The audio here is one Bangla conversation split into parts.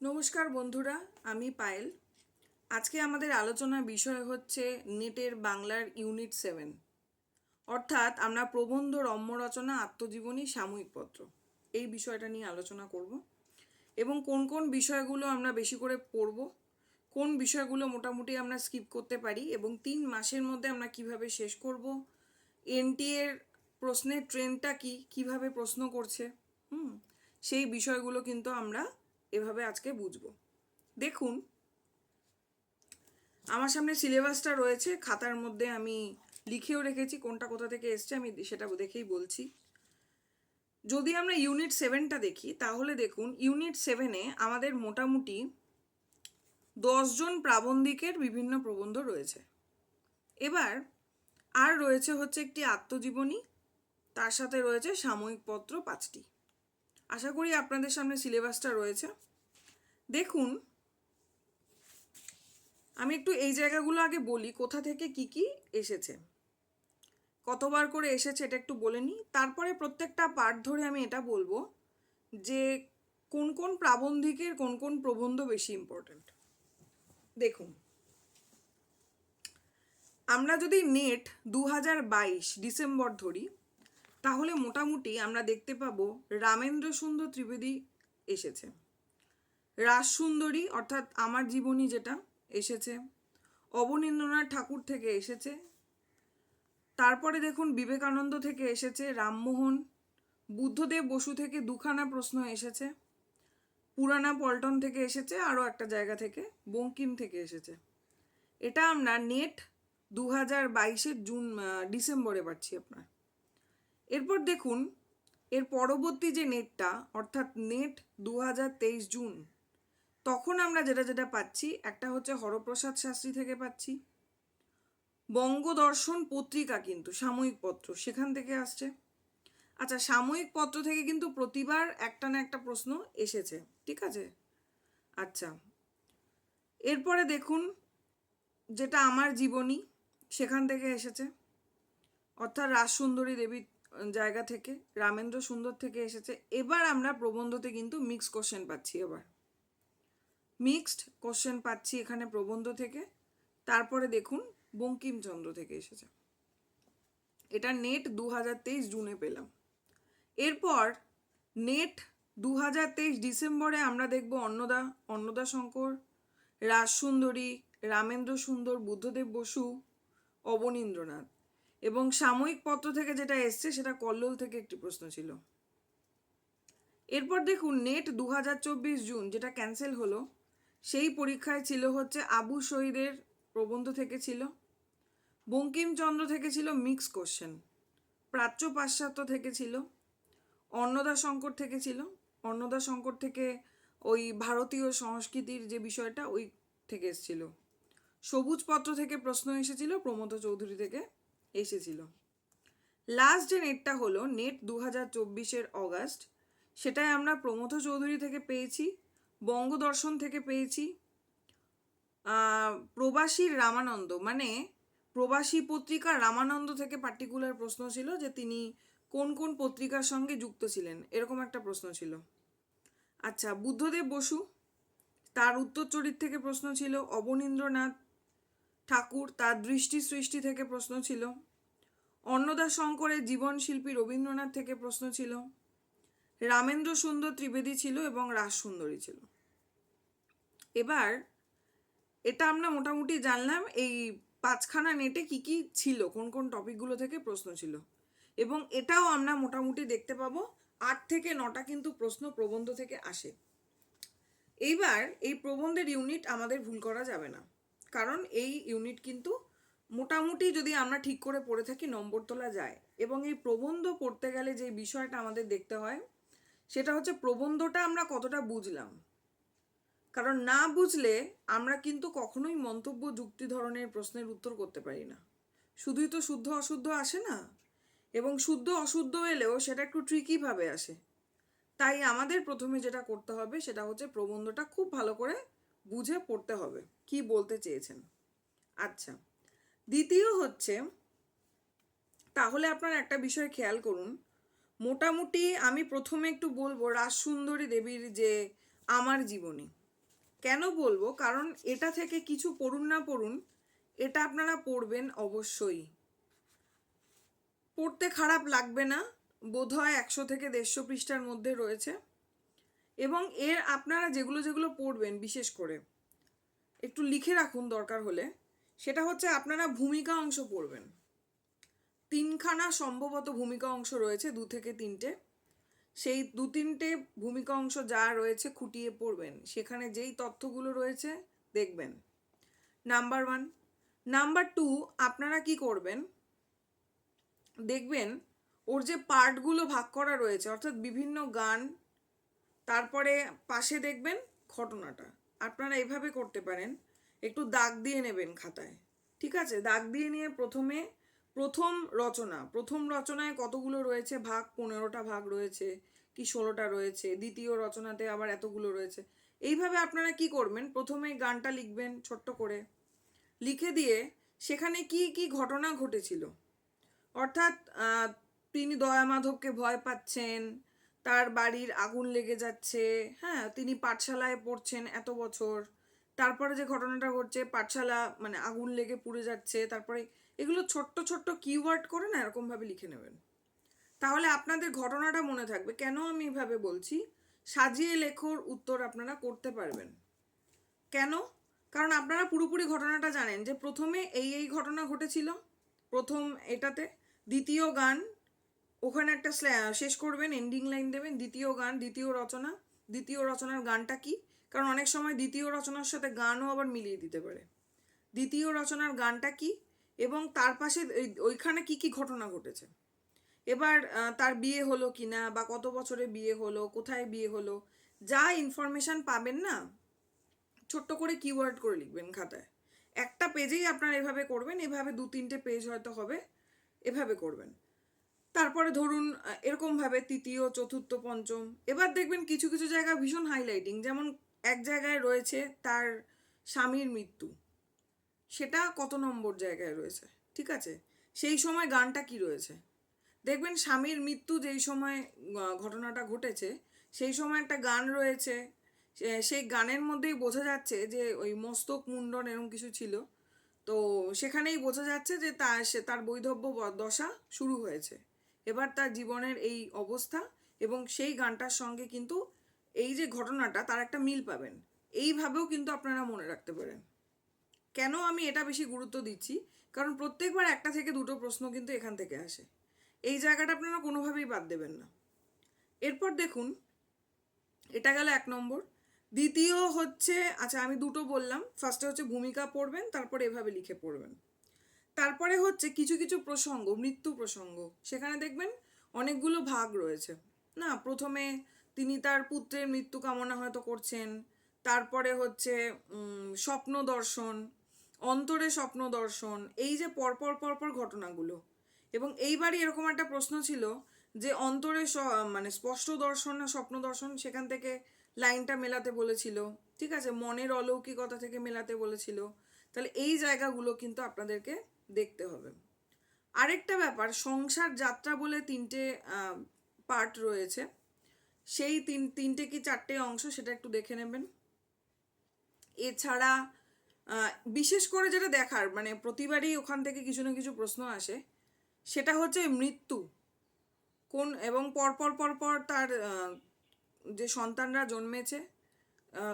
নমস্কার বন্ধুরা, আমি পায়েল। আজকে আমাদের আলোচনার বিষয় হচ্ছে নেটের বাংলার ইউনিট সেভেন। অর্থাৎ আমরা প্রবন্ধ, রম্য রচনা, আত্মজীবনী, সাময়িক পত্র এই বিষয়টা নিয়ে আলোচনা করব এবং কোন কোন বিষয়গুলো আমরা বেশি করে পড়ব কোন বিষয়গুলো মোটামুটি আমরা স্কিপ করতে পারি এবং তিন মাসের মধ্যে আমরা কীভাবে শেষ করব? এনটি এর প্রশ্নের ট্রেনটা কি? কীভাবে প্রশ্ন করছে? হুম, সেই বিষয়গুলো কিন্তু আমরা এভাবে আজকে বুঝব। দেখুন, আমার সামনে সিলেবাসটা রয়েছে, খাতার মধ্যে আমি লিখেও রেখেছি, কোনটা কোথা থেকে এসছে আমি সেটা দেখেই বলছি। যদি আমরা ইউনিট সেভেনটা দেখি, তাহলে দেখুন ইউনিট সেভেনে আমাদের মোটামুটি দশজন প্রাবন্ধিকের বিভিন্ন প্রবন্ধ রয়েছে। এবার আর রয়েছে হচ্ছে একটি আত্মজীবনী, তার সাথে রয়েছে সাময়িক পত্র পাঁচটি। আশা করি আপনাদের সামনে সিলেবাসটা রয়েছে। দেখুন, আমি একটু এই জায়গাগুলো আগে বলি, কোথা থেকে কি কি এসেছে। কতবার করে এসেছে এটা একটু বলে নিই। তারপরে প্রত্যেকটা পার্ট ধরে আমি এটা বলব যে কোন কোন প্রাবন্ধিকের কোন কোন প্রবন্ধ বেশি ইম্পর্ট্যান্ট দেখুন। আমরা যদি নেট দু হাজার বাইশ ডিসেম্বর ধরি, তাহলে মোটামুটি আমরা দেখতে পাবো রামেন্দ্র সুন্দর ত্রিবেদী এসেছে। রাসসুন্দরী অর্থাৎ আমার জীবনী যেটা এসেছে, অবনীন্দ্রনাথ ঠাকুর থেকে এসেছে, তারপরে দেখুন বিবেকানন্দ থেকে এসেছে, রামমোহন, বুদ্ধদেব বসু থেকে দুখানা প্রশ্ন এসেছে। পুরানা পল্টন থেকে এসেছে, আরও একটা জায়গা থেকে, বঙ্কিম থেকে এসেছে। এটা আমরা নেট দু হাজার বাইশের জুন ডিসেম্বরে পাচ্ছি আপনার। এরপর দেখুন, এর পরবর্তী যে নেটটা অর্থাৎ নেট দু হাজার তেইশ জুন, তখন আমরা যেটা যেটা পাচ্ছি, একটা হচ্ছে হরপ্রসাদ শাস্ত্রী থেকে পাচ্ছি। বঙ্গদর্শন পত্রিকা কিন্তু, সাময়িক পত্র, সেখান থেকে আসছে। আচ্ছা সাময়িক পত্র থেকে কিন্তু প্রতিবার একটা না একটা প্রশ্ন এসেছে, ঠিক আছে? আচ্ছা এরপরে দেখুন যেটা আমার জীবনী সেখান থেকে এসেছে। অর্থাৎ রাজসুন্দরী দেবীর জায়গা থেকে, রামেন্দ্র সুন্দর থেকে এসেছে। এবার আমরা প্রবন্ধতে কিন্তু মিক্সড কোশ্চেন পাচ্ছি এবার। মিক্সড কোশ্চেন পাচ্ছি এখানে প্রবন্ধ থেকে। তারপরে দেখুন বঙ্কিমচন্দ্র থেকে এসেছে। এটা নেট দু হাজার তেইশ জুনে পেলাম। এরপর নেট দু হাজার তেইশ ডিসেম্বরে আমরা দেখব অন্নদা অন্নদা শঙ্কর, রাজসুন্দরী, রামেন্দ্র সুন্দর, বুদ্ধদেব বসু, অবনীন্দ্রনাথ। এবং সাময়িক পত্র থেকে যেটা এসছে সেটা কল্লোল থেকে একটি প্রশ্ন ছিল। এরপর দেখুন, নেট দু হাজার চব্বিশ জুন যেটা ক্যান্সেল হলো, সেই পরীক্ষায় ছিল হচ্ছে আবু শহীদের প্রবন্ধ থেকে ছিল, বঙ্কিমচন্দ্র থেকে ছিল মিক্স কোশ্চেন, প্রাচ্য পাশ্চাত্য থেকে ছিল অন্নদা শঙ্কর থেকে ছিল। অন্নদা শঙ্কর থেকে ওই ভারতীয় সংস্কৃতির যে বিষয়টা, ওই থেকে এসেছিল। সবুজ পত্র থেকে প্রশ্ন এসেছিল, প্রমোদ চৌধুরী থেকে এসেছিল। লাস্ট যে নেটটা হলো নেট দু হাজার চব্বিশের অগাস্ট সেটাই আমরা প্রমোদ চৌধুরী থেকে পেয়েছি, বঙ্গদর্শন থেকে পেয়েছি প্রবাসীর রামানন্দ মানে প্রবাসী পত্রিকা রামানন্দ থেকে পার্টিকুলার প্রশ্ন ছিল যে তিনি কোন কোন পত্রিকার সঙ্গে যুক্ত ছিলেন? এরকম একটা প্রশ্ন ছিল। আচ্ছা বুদ্ধদেব বসু, তার উত্তর চরিত থেকে প্রশ্ন ছিল। অবনীন্দ্রনাথ ঠাকুর, তার দৃষ্টি সৃষ্টি থেকে প্রশ্ন ছিল। অন্নদা শঙ্করের জীবনশিল্পী রবীন্দ্রনাথ থেকে প্রশ্ন ছিল। রামেন্দ্র সুন্দর ত্রিবেদী ছিল এবং রাজ সুন্দরী ছিল। এবার এটা আমরা মোটামুটি জানলাম, এই পাঁচখানা নেটে কি কি ছিল, কোন কোন টপিকগুলো থেকে প্রশ্ন ছিল। এবং এটাও আমরা মোটামুটি দেখতে পাবো। আট থেকে নটা কিন্তু প্রশ্ন প্রবন্ধ থেকে আসে। এইবার এই প্রবন্ধের ইউনিট আমাদের ভুল করা যাবে না। কারণ এই ইউনিট কিন্তু মোটামুটি যদি আমরা ঠিক করে পড়ে থাকি, নম্বর তোলা যায়। এবং এই প্রবন্ধ পড়তে গেলে যে বিষয়টা আমাদের দেখতে হয়, সেটা হচ্ছে প্রবন্ধটা আমরা কতটা বুঝলাম। কারণ না বুঝলে আমরা কিন্তু কখনোই মন্তব্য যুক্তি ধরনের প্রশ্নের উত্তর করতে পারি না। শুধুই তো শুদ্ধ অশুদ্ধ আসে না? এবং শুদ্ধ অশুদ্ধ এলেও সেটা একটু ট্রিকিভাবে আসে। তাই আমাদের প্রথমে যেটা করতে হবে সেটা হচ্ছে প্রবন্ধটা খুব ভালো করে বুঝে পড়তে হবে, কি বলতে চেয়েছেন। আচ্ছা দ্বিতীয় হচ্ছে, তাহলে আপনারা একটা বিষয় খেয়াল করুন। মোটামুটি আমি প্রথমে একটু বলব রাজসুন্দরী দেবীর যে আমার জীবনী। কেন বলব? কারণ এটা থেকে কিছু পড়ুন না পড়ুন, এটা আপনারা পড়বেন অবশ্যই। পড়তে খারাপ লাগবে না, বোধহয় একশো থেকে দেড়শো পৃষ্ঠার মধ্যে রয়েছে। এবং এর আপনারা যেগুলো যেগুলো পড়বেন, বিশেষ করে, একটু লিখে রাখুন দরকার হলে, সেটা হচ্ছে আপনারা ভূমিকা অংশ পড়বেন। তিনখানা সম্ভবত ভূমিকা অংশ রয়েছে, দু থেকে তিনটে। সেই দু তিনটে ভূমিকা অংশ যা রয়েছে খুঁটিয়ে পড়বেন। সেখানে যেই তথ্যগুলো রয়েছে, দেখবেন। Number one. নাম্বার টু, আপনারা কি করবেন দেখবেন, ওর যে পার্টগুলো ভাগ করা রয়েছে, অর্থাৎ বিভিন্ন গান, তারপরে পাশে দেখবেন ঘটনাটা। আপনারা এভাবে করতে পারেন। একটু দাগ দিয়ে নেবেন খাতায়। ঠিক আছে? দাগ দিয়ে নিয়ে প্রথমে প্রথম রচনা, প্রথম রচনায় কতগুলো রয়েছে? ভাগ, পনেরোটা ভাগ রয়েছে কি ষোলোটা রয়েছে? দ্বিতীয় রচনাতে আবার এতগুলো রয়েছে। এইভাবে আপনারা কি করবেন? প্রথমে গানটা লিখবেন ছোট্ট করে। লিখে দিয়ে সেখানে কি কি ঘটনা ঘটেছিল? অর্থাৎ তিনি দয়া মাধবকে ভয় পাচ্ছেন, তার বাড়ির আগুন লেগে যাচ্ছে হ্যাঁ তিনি পাঠশালায় পড়ছেন এত বছর, তারপরে যে ঘটনাটা ঘটছে, পাঠশালা মানে আগুন লেগে পুড়ে যাচ্ছে, তারপরে এগুলো ছোট্ট ছোট্ট কিওয়ার্ড করে না এরকমভাবে লিখে নেবেন। তাহলে আপনাদের ঘটনাটা মনে থাকবে, কেন আমি এভাবে বলছি? সাজিয়ে লেখোর উত্তর আপনারা করতে পারবেন। কেন? কারণ আপনারা পুরোপুরি ঘটনাটা জানেন যে প্রথমে এই এই ঘটনা ঘটেছিল, প্রথম এটাতে দ্বিতীয় গান, ওখানে একটা শেষ করবেন এন্ডিং লাইন দেবেন, দ্বিতীয় গান, দ্বিতীয় রচনা। দ্বিতীয় রচনার গানটা কি? কারণ অনেক সময় দ্বিতীয় রচনার সাথে গানও আবার মিলিয়ে দিতে পারে। দ্বিতীয় রচনার গানটা কি? এবং তার পাশে ওই- ওইখানে কি কি ঘটনা ঘটেছে? এবার তার বিয়ে হলো কি না, বা কত বছরে বিয়ে হলো, কোথায় বিয়ে হলো, যা ইনফরমেশন পাবেন না, ছোট্ট করে কিওয়ার্ড করে লিখবেন খাতায়। একটা পেজেই আপনারা এভাবে করবেন, এভাবে দু তিনটে পেজ হয়তো হবে। এভাবে করবেন। তারপরে ধরুন এরকমভাবে তৃতীয়, চতুর্থ, পঞ্চম, এবার দেখবেন কিছু কিছু জায়গা ভীষণ হাইলাইটিং যেমন এক জায়গায় রয়েছে তার স্বামীর মৃত্যু। সেটা কত নম্বর জায়গায় রয়েছে, ঠিক আছে? সেই সময় গানটা কি রয়েছে? দেখবেন স্বামীর মৃত্যু যেই সময় ঘটনাটা ঘটেছে, সেই সময় একটা গান রয়েছে সেই গানের মধ্যেই বোঝা যাচ্ছে যে ওই মস্তক মুন্ডন এরকম কিছু ছিল। তো সেখানেই বোঝা যাচ্ছে যে তার সে, তার বৈধব্য দশা শুরু হয়েছে। এবার তার জীবনের এই অবস্থা এবং সেই গানটার সঙ্গে কিন্তু এই যে ঘটনাটা, তার একটা মিল পাবেন। এইভাবেও কিন্তু আপনারা মনে রাখতে পারেন। কেন আমি এটা বেশি গুরুত্ব দিচ্ছি? কারণ প্রত্যেকবার একটা থেকে দুটো প্রশ্ন কিন্তু এখান থেকে আসে। এই জায়গাটা আপনারা কোনোভাবেই বাদ দেবেন না। এরপর দেখুন, এটা গেল এক নম্বর। দ্বিতীয় হচ্ছে আচ্ছা আমি দুটো বললাম। ফার্স্টে হচ্ছে ভূমিকা পড়বেন, তারপরে এভাবে লিখে পড়বেন। তারপরে হচ্ছে কিছু কিছু প্রসঙ্গ, মৃত্যু প্রসঙ্গ। সেখানে দেখবেন অনেকগুলো ভাগ রয়েছে। না, প্রথমে তিনি তার পুত্রের মৃত্যু কামনা হয়তো করছেন, তারপরে হচ্ছে স্বপ্ন দর্শন, অন্তরে স্বপ্ন দর্শন, এই যে পরপর পরপর ঘটনাগুলো। এবং এইবারই এরকম একটা প্রশ্ন ছিল যে অন্তরে মানে স্পষ্ট দর্শন না স্বপ্ন দর্শন, সেখান থেকে লাইনটা মেলাতে বলেছিল, ঠিক আছে? মনের অলৌকিকতা থেকে মেলাতে বলেছিল। তাহলে এই জায়গাগুলো কিন্তু আপনাদেরকে দেখতে হবে। আরেকটা ব্যাপার, সংসার যাত্রা বলে তিনটে পার্ট রয়েছে। সেই তিন, তিনটে কি চারটে অংশ সেটা একটু দেখে নেবেন। এছাড়া বিশেষ করে যেটা দেখার মানে প্রতিবারই ওখান থেকে কিছু না কিছু প্রশ্ন আসে, সেটা হচ্ছে মৃত্যু। কোন, এবং পরপর পরপর তার যে সন্তানরা জন্মেছে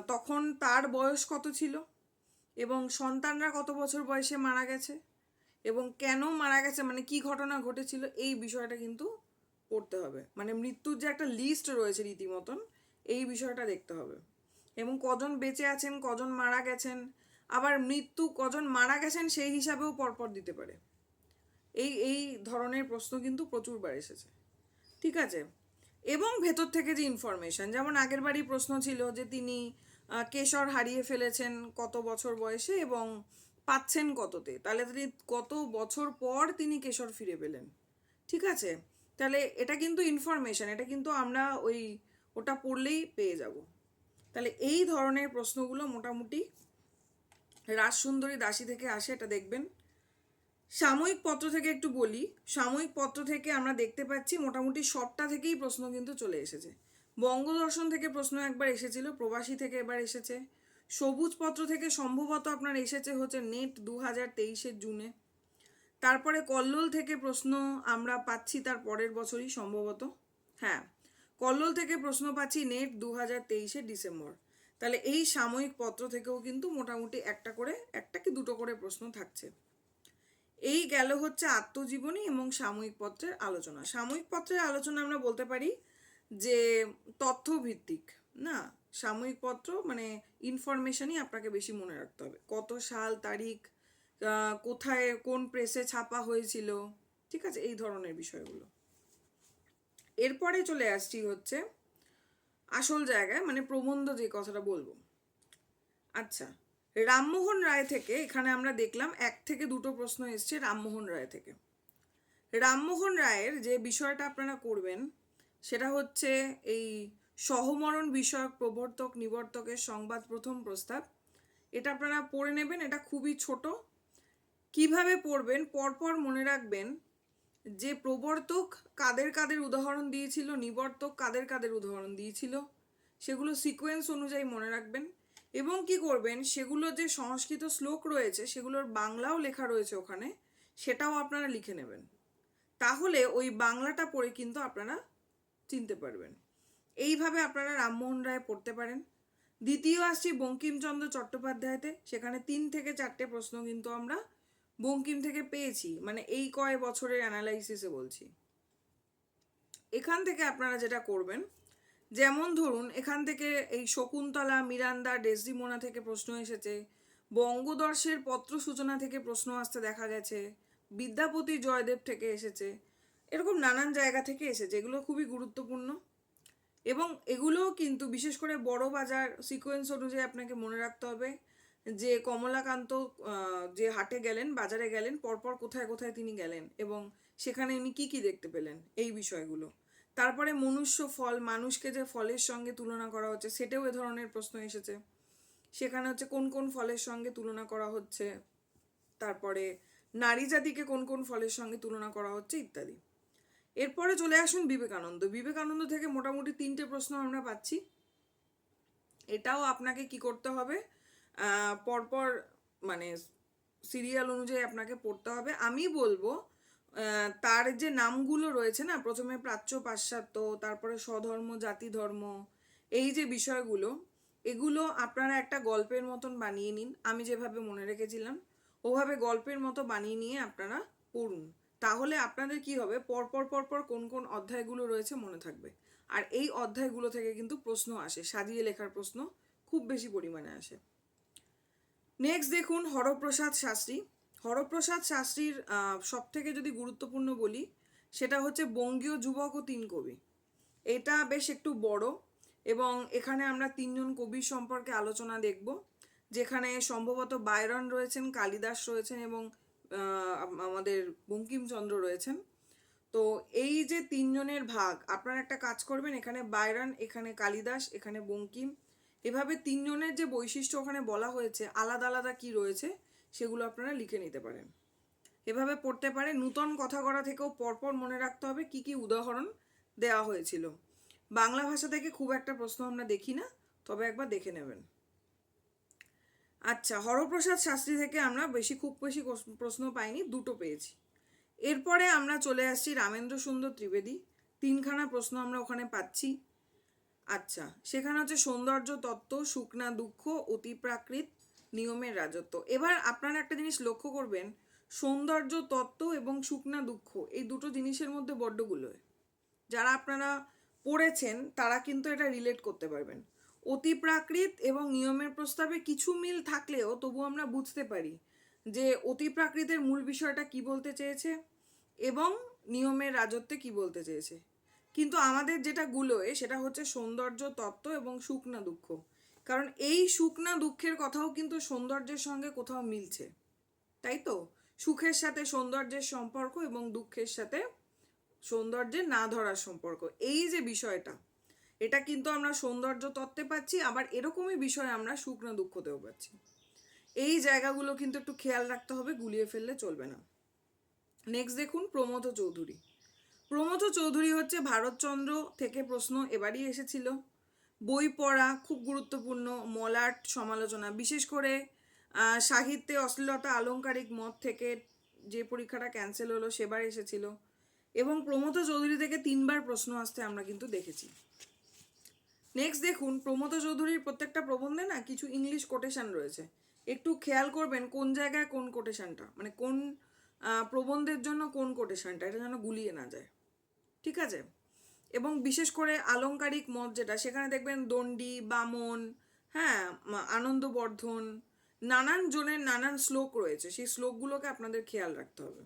তখন তার বয়স কত ছিল? এবং সন্তানরা কত বছর বয়সে মারা গেছে? এবং কেন মারা গেছে? মানে কি ঘটনা ঘটেছিল? এই বিষয়টা কিন্তু পড়তে হবে। মানে মৃত্যুর যে একটা লিস্ট রয়েছে রীতিমতন, এই বিষয়টা দেখতে হবে। এবং কজন বেঁচে আছেন, কজন মারা গেছেন, আবার মৃত্যু কজন মারা গেছেন সেই হিসাবেও পরপর দিতে পারে। এই এই ধরনের প্রশ্ন কিন্তু প্রচুরবার এসেছে। ঠিক আছে? এবং ভেতর থেকে যে ইনফরমেশন যেমন আগের বারই প্রশ্ন ছিল যে তিনি কেশর হারিয়ে ফেলেছেন কত বছর বয়সে এবং পাচ্ছেন কততে? তাহলে তিনি কত বছর পর তিনি কেশর ফিরে পেলেন? ঠিক আছে? তাহলে এটা কিন্তু ইনফরমেশন এটা কিন্তু আমরা ওই, ওটা পড়লেই পেয়ে যাব। তাহলে এই ধরনের প্রশ্নগুলো মোটামুটি রাজসুন্দরী দাসী থেকে আসে, এটা দেখবেন। সাময়িক পত্র থেকে একটু বলি। সাময়িক পত্র থেকে আমরা দেখতে পাচ্ছি মোটামুটি সবটা থেকেই প্রশ্ন কিন্তু চলে এসেছে। বঙ্গদর্শন থেকে প্রশ্ন একবার এসেছিল, প্রবাসী থেকে এবার এসেছে। সবুজ পত্র থেকে সম্ভবত আপনার এসেছে হচ্ছে নেট দু হাজার তেইশের জুনে। তারপরে কল্লোল থেকে প্রশ্ন আমরা পাচ্ছি তার পরের বছরই সম্ভবত। হ্যাঁ কল্লোল থেকে প্রশ্ন পাচ্ছি নেট দু হাজার তেইশে ডিসেম্বর। তাহলে এই সাময়িক পত্র থেকেও কিন্তু মোটামুটি একটা করে, একটা কি দুটো করে প্রশ্ন থাকছে। এই গেল হচ্ছে আত্মজীবনী এবং সাময়িক পত্রের আলোচনা। সাময়িক পত্রের আলোচনা আমরা বলতে পারি যে তথ্যভিত্তিক, না? সাময়িক পত্র মানে ইনফরমেশনই আপনাকে বেশি মনে রাখতে হবে। কত সাল, তারিখ কোথায়, কোন প্রেসে ছাপা হয়েছিল, ঠিক আছে? এই ধরনের বিষয়গুলো। এরপরে চলে আসছি হচ্ছে আসল জায়গায় মানে প্রবন্ধ যে কথাটা বলব। আচ্ছা রামমোহন রায় থেকে, এখানে আমরা দেখলাম এক থেকে দুটো প্রশ্ন এসছে রামমোহন রায় থেকে। রামমোহন রায়ের যে বিষয়টা আপনারা করবেন, সেটা হচ্ছে এই সহমরণ বিষয়ক প্রবর্তক নিবর্তকের সংবাদ প্রথম প্রস্তাব। এটা আপনারা পড়ে নেবেন, এটা খুবই ছোট। কীভাবে পড়বেন? পরপর মনে রাখবেন যে প্রবর্তক কাদের কাদের উদাহরণ দিয়েছিল, নিবর্তক কাদের কাদের উদাহরণ দিয়েছিল, সেগুলো সিকোয়েন্স অনুযায়ী মনে রাখবেন। এবং কি করবেন, সেগুলো যে সংস্কৃত শ্লোক রয়েছে, সেগুলোর বাংলাও লেখা রয়েছে ওখানে, সেটাও আপনারা লিখে নেবেন। তাহলে ওই বাংলাটা পড়ে কিন্তু আপনারা চিনতে পারবেন। এইভাবে আপনারা রামমোহন রায় পড়তে পারেন। দ্বিতীয় আসছি বঙ্কিমচন্দ্র চট্টোপাধ্যায়তে, সেখানে তিন থেকে চারটে প্রশ্ন কিন্তু আমরা বঙ্কিম থেকে পেয়েছি মানে এই কয় বছরের অ্যানালাইসিসে বলছি। এখান থেকে আপনারা যেটা করবেন যেমন ধরুন, এখান থেকে এই শকুন্তলা মিরান্দা ডেসডিমোনা থেকে প্রশ্ন এসেছে, বঙ্গদর্শের পত্র সূচনা থেকে প্রশ্ন আসতে দেখা গেছে, বিদ্যাপতি জয়দেব থেকে এসেছে, এরকম নানান জায়গা থেকে এসেছে, এগুলো খুবই গুরুত্বপূর্ণ। এবং এগুলোও কিন্তু বিশেষ করে বড় বাজার সিকোয়েন্স অনুযায়ী আপনাকে মনে রাখতে হবে যে কমলাকান্ত যে হাটে গেলেন, বাজারে গেলেন, পরপর কোথায় কোথায় তিনি গেলেন এবং সেখানে উনি কি কি দেখতে পেলেন, এই বিষয়গুলো। তারপরে মনুষ্য ফল, মানুষকে যে ফলের সঙ্গে তুলনা করা হচ্ছে, সেটাও এ ধরনের প্রশ্ন এসেছে। সেখানে হচ্ছে কোন কোন ফলের সঙ্গে তুলনা করা হচ্ছে? তারপরে নারী জাতিকে কোন কোন ফলের সঙ্গে তুলনা করা হচ্ছে, ইত্যাদি। এরপরে চলে আসুন বিবেকানন্দ। বিবেকানন্দ থেকে মোটামুটি তিনটে প্রশ্ন আমরা পাচ্ছি। এটাও আপনাকে কি করতে হবে? পরপর মানে সিরিয়াল অনুযায়ী আপনাকে পড়তে হবে। আমি বলব তার যে নামগুলো রয়েছে না, প্রথমে প্রাচ্য পাশ্চাত্য, তারপরে স্বধর্ম, জাতি ধর্ম, এই যে বিষয়গুলো, এগুলো আপনারা একটা গল্পের মতন বানিয়ে নিন, আমি যেভাবে মনে রেখেছিলাম, ওভাবে গল্পের মতো বানিয়ে নিয়ে আপনারা পড়ুন। তাহলে আপনাদের কি হবে পরপর পরপর কোন কোন অধ্যায়গুলো রয়েছে মনে থাকবে। আর এই অধ্যায়গুলো থেকে কিন্তু প্রশ্ন আসে, সাজিয়ে লেখার প্রশ্ন খুব বেশি পরিমাণে আসে। নেক্সট দেখুন হরপ্রসাদ শাস্ত্রী। হরপ্রসাদ শাস্ত্রীর সব থেকে যদি গুরুত্বপূর্ণ বলি, সেটা হচ্ছে বঙ্গীয় যুবক ও তিন কবি। এটা বেশ একটু বড় এবং এখানে আমরা তিনজন কবির সম্পর্কে আলোচনা দেখব, যেখানে সম্ভবত বায়রন রয়েছেন, কালিদাস রয়েছেন এবং আমাদের বঙ্কিমচন্দ্র রয়েছেন। তো এই যে তিনজনের ভাগ, আপনারা একটা কাজ করবেন, এখানে বায়রন এখানে কালিদাস, এখানে বঙ্কিম, এভাবে তিনজনের যে বৈশিষ্ট্য ওখানে বলা হয়েছে, আলাদা আলাদা কি রয়েছে সেগুলো আপনারা লিখে নিতে পারেন। এভাবে পড়তে পারে, নূতন কথা করা থেকেও পরপর মনে রাখতে হবে কি কি উদাহরণ দেওয়া হয়েছিল। বাংলা ভাষা থেকে খুব একটা প্রশ্ন আমরা দেখি না, তবে একবার দেখে নেবেন। আচ্ছা হরপ্রসাদ শাস্ত্রী থেকে আমরা বেশি, খুব বেশি প্রশ্ন পাইনি, দুটো পেয়েছি। এরপরে আমরা চলে আসছি রামেন্দ্র সুন্দর ত্রিবেদী, তিনখানা প্রশ্ন আমরা ওখানে পাচ্ছি। আচ্ছা সেখানে হচ্ছে সৌন্দর্য, তত্ত্ব শুকনা দুঃখ অতিপ্রাকৃত নিয়মের রাজত্ব। এবার আপনারা একটা জিনিস লক্ষ্য করবেন, সৌন্দর্য, তত্ত্ব এবং শুকনা দুঃখ এই দুটো জিনিসের মধ্যে বড্ডগুলো যারা আপনারা পড়েছেন, তারা কিন্তু এটা রিলেট করতে পারবেন। অতিপ্রাকৃত এবং নিয়মের প্রস্তাবে কিছু মিল থাকলেও তবু আমরা বুঝতে পারি যে অতিপ্রাকৃতের মূল বিষয়টা কি বলতে চেয়েছে এবং নিয়মের রাজত্বে কি বলতে চেয়েছে। কিন্তু আমাদের যেটা গুলোয়, সেটা হচ্ছে সৌন্দর্য, তত্ত্ব এবং শুকনা দুঃখ। কারণ এই শুকনা দুঃখের কথাও কিন্তু সৌন্দর্যের সঙ্গে কোথাও মিলছে। তাই তো? সুখের সাথে সৌন্দর্যের সম্পর্ক এবং দুঃখের সাথে সৌন্দর্যের না ধরার সম্পর্ক। এই যে বিষয়টা, এটা কিন্তু আমরা সৌন্দর্য তত্ত্বে পাচ্ছি, আবার এরকমই বিষয় আমরা শুকনো দুঃখতেও পাচ্ছি। এই জায়গাগুলো কিন্তু একটু খেয়াল রাখতে হবে, গুলিয়ে ফেললে চলবে না। নেক্সট দেখুন প্রমথ চৌধুরী। প্রমথ চৌধুরী হচ্ছে ভারতচন্দ্র থেকে প্রশ্ন এবারই এসেছিল। বই পড়া খুব গুরুত্বপূর্ণ, মলাট সমালোচনা। বিশেষ করে সাহিত্যে অশ্লীলতা, আলংকারিক মত থেকে যে পরীক্ষাটা ক্যান্সেল হলো, সেবার এসেছিল। এবং প্রমথ চৌধুরী থেকে তিনবার প্রশ্ন আসতে আমরা কিন্তু দেখেছি। নেক্সট দেখুন প্রমথ চৌধুরীর প্রত্যেকটা প্রবন্ধে না কিছু ইংলিশ কোটেশন রয়েছে। একটু খেয়াল করবেন কোন জায়গায় কোন কোটেশনটা মানে কোন প্রবন্ধের জন্য কোন কোটেশনটা এটা যেন গুলিয়ে না যায়। ঠিক আছে? এবং বিশেষ করে আলংকারিক মত যেটা, সেখানে দেখবেন দণ্ডি, বামন হ্যাঁ আনন্দবর্ধন, নানান জনের নানান শ্লোক রয়েছে, সেই শ্লোকগুলোকে আপনাদের খেয়াল রাখতে হবে।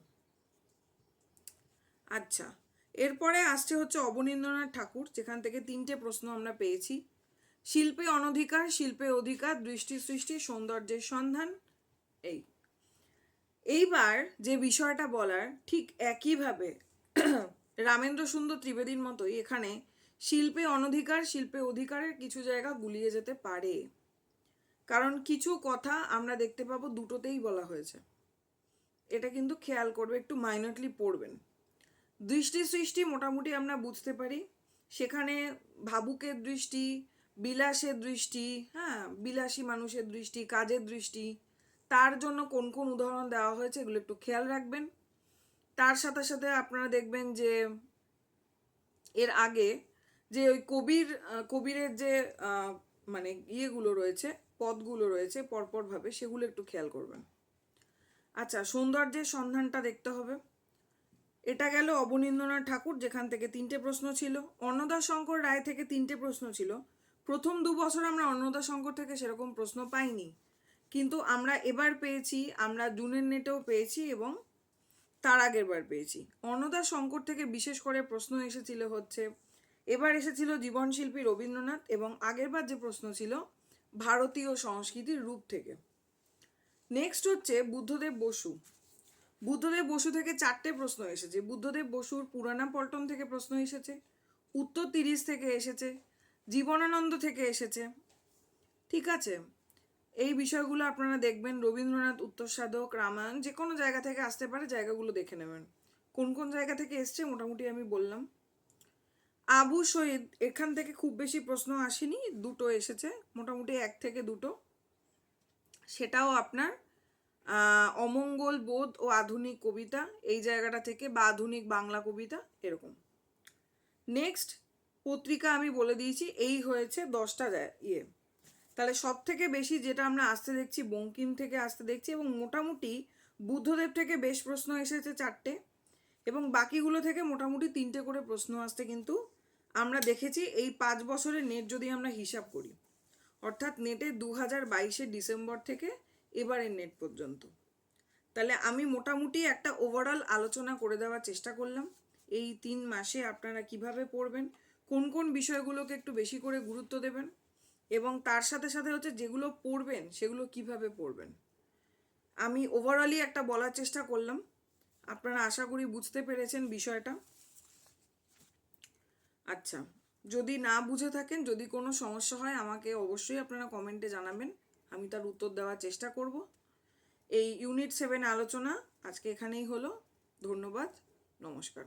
আচ্ছা এরপরে আসছে হচ্ছে অবনীন্দ্রনাথ ঠাকুর, যেখান থেকে তিনটে প্রশ্ন আমরা পেয়েছি। শিল্পে অনধিকার, শিল্পে অধিকার, দৃষ্টি সৃষ্টি, সৌন্দর্যের সন্ধান, এই। এইবার যে বিষয়টা বলার, ঠিক একইভাবে রামেন্দ্র সুন্দর ত্রিবেদীর মতোই এখানে শিল্পে অনধিকার, শিল্পে অধিকারের কিছু জায়গা গুলিয়ে যেতে পারে। কারণ কিছু কথা আমরা দেখতে পাবো দুটোতেই বলা হয়েছে। এটা কিন্তু খেয়াল করবে, একটু মাইনরলি পড়বেন। দৃষ্টি সৃষ্টি মোটামুটি আমরা বুঝতে পারি। সেখানে ভাবুকের দৃষ্টি, বিলাসের দৃষ্টি হ্যাঁ বিলাসী মানুষের দৃষ্টি, কাজের দৃষ্টি, তার জন্য কোন কোন উদাহরণ দেওয়া হয়েছে এগুলো একটু খেয়াল রাখবেন। তার সাথে সাথে আপনারা দেখবেন যে এর আগে যে ওই কবির কবিরের যে মানে ইয়েগুলো রয়েছে, পদগুলো রয়েছে পরপরভাবে, সেগুলো একটু খেয়াল করবেন। আচ্ছা সৌন্দর্যের সন্ধানটা দেখতে হবে। এটা গেল অবনীন্দ্রনাথ ঠাকুর, যেখান থেকে তিনটে প্রশ্ন ছিল। অন্নদা শঙ্কর রায় থেকে তিনটে প্রশ্ন ছিল। প্রথম দু বছর আমরা অন্নদা শঙ্কর থেকে সেরকম প্রশ্ন পাইনি। কিন্তু আমরা এবার পেয়েছি, আমরা জুনের নেটেও পেয়েছি এবং তার আগের বার পেয়েছি। অন্নদা শঙ্কর থেকে বিশেষ করে প্রশ্ন এসেছিল হচ্ছে, এবার এসেছিল জীবনশিল্পী রবীন্দ্রনাথ এবং আগেরবার যে প্রশ্ন ছিল, ভারতীয় সংস্কৃতির রূপ থেকে। নেক্সট হচ্ছে বুদ্ধদেব বসু। বুদ্ধদেব বসু থেকে চারটে প্রশ্ন এসেছে। বুদ্ধদেব বসুর পুরানা পল্টন থেকে প্রশ্ন এসেছে, উত্তর তিরিশ থেকে এসেছে, জীবনানন্দ থেকে এসেছে। ঠিক আছে? এই বিষয়গুলো আপনারা দেখবেন রবীন্দ্রনাথ উত্তর সাধক রামায়ণ যে কোনো জায়গা থেকে আসতে পারে, জায়গাগুলো দেখে নেবেন। কোন কোন জায়গা থেকে এসছে মোটামুটি আমি বললাম। আবু শহীদ এখান থেকে খুব বেশি প্রশ্ন আসেনি, দুটো এসেছে, মোটামুটি এক থেকে দুটো। সেটাও আপনার অমঙ্গল বোধ ও আধুনিক কবিতা, এই জায়গাটা থেকে বা আধুনিক বাংলা কবিতা, এরকম। নেক্সট পত্রিকা আমি বলে দিয়েছি, এই হয়েছে দশটা ইয়ে। তাহলে সব থেকে বেশি যেটা আমরা আসতে দেখছি, বঙ্কিম থেকে আসতে দেখছি এবং মোটামুটি বুদ্ধদেব থেকে বেশ প্রশ্ন এসেছে চারটে এবং বাকিগুলো থেকে মোটামুটি তিনটে করে প্রশ্ন আসতে কিন্তু আমরা দেখেছি এই পাঁচ বছরের নেট যদি আমরা হিসাব করি। অর্থাৎ নেটে দু হাজার বাইশের ডিসেম্বর থেকে এবারের নেট পর্যন্ত। তাহলে আমি মোটামুটি একটা ওভারঅল আলোচনা করে দেওয়ার চেষ্টা করলাম। এই তিন মাসে আপনারা কীভাবে পড়বেন, কোন কোন বিষয়গুলোকে একটু বেশি করে গুরুত্ব দেবেন এবং তার সাথে সাথে হচ্ছে যেগুলো পড়বেন, সেগুলো কীভাবে পড়বেন? আমি ওভারঅলই একটা বলার চেষ্টা করলাম। আপনারা আশা করি বুঝতে পেরেছেন বিষয়টা। আচ্ছা যদি না বুঝে থাকেন, যদি কোনো সমস্যা হয়, আমাকে অবশ্যই আপনারা কমেন্টে জানাবেন। আমি তার উত্তর দেওয়ার চেষ্টা করব। এই ইউনিট সেভেন আলোচনা আজকে এখানেই হলো। ধন্যবাদ। নমস্কার।